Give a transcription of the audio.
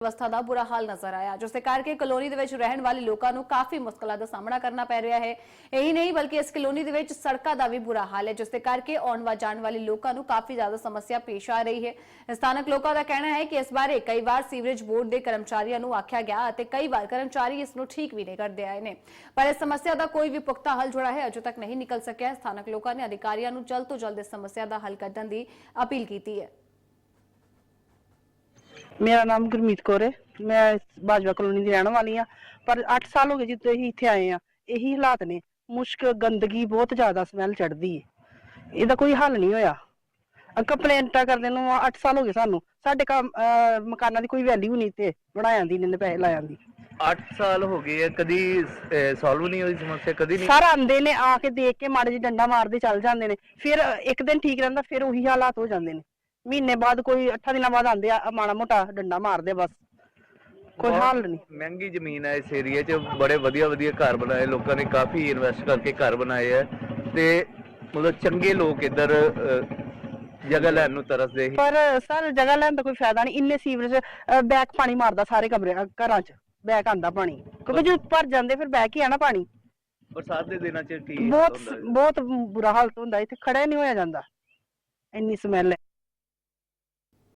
ਵਿਵਸਥਾ ਦਾ ਬੁਰਾ ਹਾਲ ਨਜ਼ਰ ਆਇਆ, ਜਿਸ ਦੇ ਕਰਕੇ ਕਲੋਨੀ ਦੇ ਵਿੱਚ ਰਹਿਣ ਵਾਲੇ ਲੋਕਾਂ ਨੂੰ ਕਾਫੀ ਮੁਸ਼ਕਲਾਂ ਦਾ ਸਾਹਮਣਾ ਕਰਨਾ ਪੈ ਰਿਹਾ ਹੈ। ਇਹੀ ਨਹੀਂ, ਬਲਕਿ ਇਸ ਕਲੋਨੀ ਦੇ ਵਿੱਚ ਸੜਕਾਂ ਦਾ ਵੀ ਬੁਰਾ ਹਾਲ ਹੈ, ਜਿਸ ਦੇ ਕਰਕੇ ਆਉਣ ਵਾ, ਜਾਣ ਵਾਲੇ ਲੋਕਾਂ ਨੂੰ ਕਾਫੀ ਜ਼ਿਆਦਾ ਸਮੱਸਿਆ ਪੇਸ਼ ਆ ਰਹੀ ਹੈ। ਸਥਾਨਕ ਲੋਕਾਂ ਦਾ ਕਹਿਣਾ ਹੈ ਕਿ ਇਸ ਬਾਰੇ ਕਈ ਵਾਰ ਸੀਵਰੇਜ ਬੋਰਡ ਦੇ ਕਰਮਚਾਰੀਆਂ ਨੂੰ ਆਖਿਆ ਗਿਆ ਅਤੇ ਕਈ ਵਾਰ ਕਰਮਚਾਰੀ ਇਸ ਨੂੰ ਠੀਕ ਵੀ ਨਹੀਂ ਕਰਦੇ ਆਏ ਨੇ। ਪਰ ਇਸ ਸਮੱਸਿਆ ਦਾ ਕੋਈ ਵੀ ਪੁਖਤਾ ਹੱਲ ਜੁੜਾ ਹੈ, ਅਜੇ ਤੱਕ ਨਹੀਂ ਨਿਕਲ ਸਕਿਆ। ਸਥਾਨਕ ਲੋਕਾਂ ਨੇ ਅਧਿਕਾਰੀਆਂ ਨੂੰ ਜਲਦ ਤੋਂ ਜਲਦ ਇਸ ਸਮੱਸਿਆ ਦਾ ਹੱਲ ਕੱਢਣ ਦੀ ਅਪੀਲ ਕੀਤੀ ਹੈ। ਮੇਰਾ ਨਾਮ ਗੁਰਮੀਤ ਕੌਰ ਹੈ। ਮੈਂ ਬਾਜਵਾ ਕਲੋਨੀ ਦੀ ਰਹਿਣ ਵਾਲੀ ਆ ਪਰ 8 ਸਾਲ ਹੋ ਗਏ ਜਿੱਦੋਂ ਅਸੀਂ ਇੱਥੇ ਆਏ ਆ। ਇਹੀ ਹਾਲਾਤ ਨੇ। ਮੁਸ਼ਕ ਗੰਦਗੀ ਬਹੁਤ ਜ਼ਿਆਦਾ ਸਮੈਲ ਚੜਦੀ ਹੈ ਇਹਦਾ ਕੋਈ ਹੱਲ ਨਹੀਂ ਹੋਇਆ। ਕੰਪਲੇਂਟਾਂ ਕਰਦੇ ਨੂੰ 8 ਸਾਲ ਹੋ ਗਏ ਸਾਨੂੰ। ਸਾਡੇ ਕੰਮ ਮਕਾਨਾਂ ਦੀ ਕੋਈ ਵੈਲਿਊ ਨਹੀਂ ਤੇ ਬਣਾਇਆ ਦੀ ਨੇ ਪੈਸੇ ਲਾਇਆ ਦੀ। 8 ਸਾਲ ਹੋ ਗਏ ਆ। ਕਦੀ ਸੋਲਵ ਨਹੀਂ ਹੋਈ ਸਮੱਸਿਆ ਕਦੀ ਨਹੀਂ। ਸਾਰ ਆਂਦੇ ਨੇ ਆ ਕੇ ਦੇਖ ਕੇ ਮਾੜੇ ਜਿਹੇ ਡੰਡਾ ਮਾਰਦੇ ਚੱਲ ਜਾਂਦੇ ਨੇ। ਫਿਰ ਇੱਕ ਦਿਨ ਠੀਕ ਰਹਿੰਦਾ ਫਿਰ ਉਹੀ ਹਾਲਾਤ ਹੋ ਜਾਂਦੇ ਨੇ। ਮਹੀਨੇ ਬਾਅਦ ਕੋਈ 8 ਦਿਨਾਂ ਬਾਅਦ ਆਂਦੇ ਆ ਮਾੜਾ ਮੋਟਾ ਡੰਡਾ ਮਾਰਦੇ ਬਸ। ਕੋਈ ਹੱਲ ਨਹੀਂ। ਮਹਿੰਗੀ ਜ਼ਮੀਨ ਹੈ ਇਸ ਏਰੀਏ 'ਚ ਬੜੇ ਵਧੀਆ ਵਧੀਆ ਘਰ ਬਣਾਏ ਲੋਕਾਂ ਨੇ ਕਾਫੀ ਇਨਵੈਸਟ ਕਰਕੇ ਘਰ ਬਣਾਏ ਆ। ਤੇ ਮਤਲਬ ਚੰਗੇ ਲੋਕ ਇੱਧਰ ਜਗ੍ਹਾ ਲੈਣ ਨੂੰ ਤਰਸਦੇ ਸੀ। ਪਰ ਸਰ ਜਗ੍ਹਾ ਲੈਣ ਦਾ ਕੋਈ ਫਾਇਦਾ ਨਹੀਂ ਇੰਨੇ ਸੀਵਰੇਜ ਬੈਕ ਪਾਣੀ ਮਾਰਦਾ ਸਾਰੇ ਕਮਰੇ ਘਰਾਂ 'ਚ ਬੈਕ ਆਂਦਾ ਪਾਣੀ। ਕਿਉਂਕਿ ਜੇ ਭਰ ਜਾਂਦੇ ਫਿਰ ਬੈਕ ਹੀ ਆਣਾ ਪਾਣੀ। ਬਰਸਾਤ ਦੇ ਦਿਨਾਂ 'ਚ ਕੀ ਬਹੁਤ? ਬਹੁਤ ਬੁਰਾ ਹਾਲਤ ਹੁੰਦਾ ਇੱਥੇ ਖੜਾ ਨਹੀਂ ਹੋਇਆ ਜਾਂਦਾ। ਇੰਨੀ ਸਮੈਲ ਹੈ।